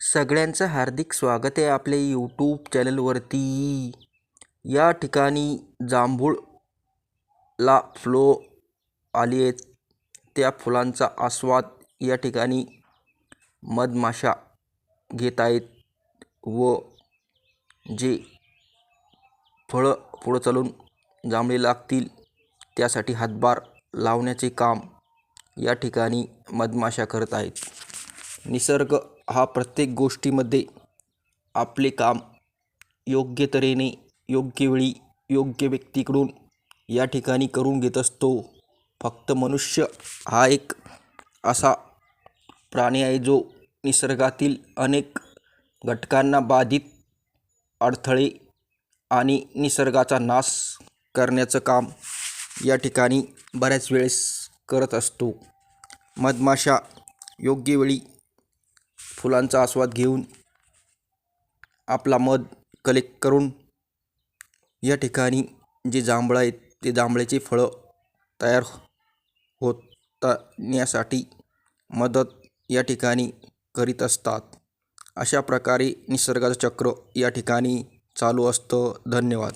सगळ्यांचं हार्दिक स्वागत आहे आपल्या यूट्यूब चॅनलवरती या ठिकाणी जांभूळला फ्लो आली आहेत. त्या फुलांचा आस्वाद या ठिकाणी मधमाशा घेत आहेत व जे फळं पुढं चालून जांभळी लागतील त्यासाठी हातभार लावण्याचे काम या ठिकाणी मधमाशा करत आहेत. निसर्ग हा प्रत्येक गोष्टीमध्ये आपले काम योग्य तऱ्हेने योग्य वेळी योग्य व्यक्तीकडून या ठिकाणी करून घेत असतो. फक्त मनुष्य हा एक असा प्राणी आहे जो निसर्गातील अनेक घटकांना बाधित अडथळे आणि निसर्गाचा नाश करण्याचं काम या ठिकाणी बऱ्याच वेळेस करत असतो. मधमाशा योग्य वेळी फुलांचा आस्वाद घेऊन आपला मध कलेक्ट करून या ठिकाणी जे जांभळं आहेत ते जांभळ्याचे फळं तयार होताण्यासाठी मदत या ठिकाणी करीत असतात. अशा प्रकारे निसर्गाचं चक्र या ठिकाणी चालू असतं. धन्यवाद.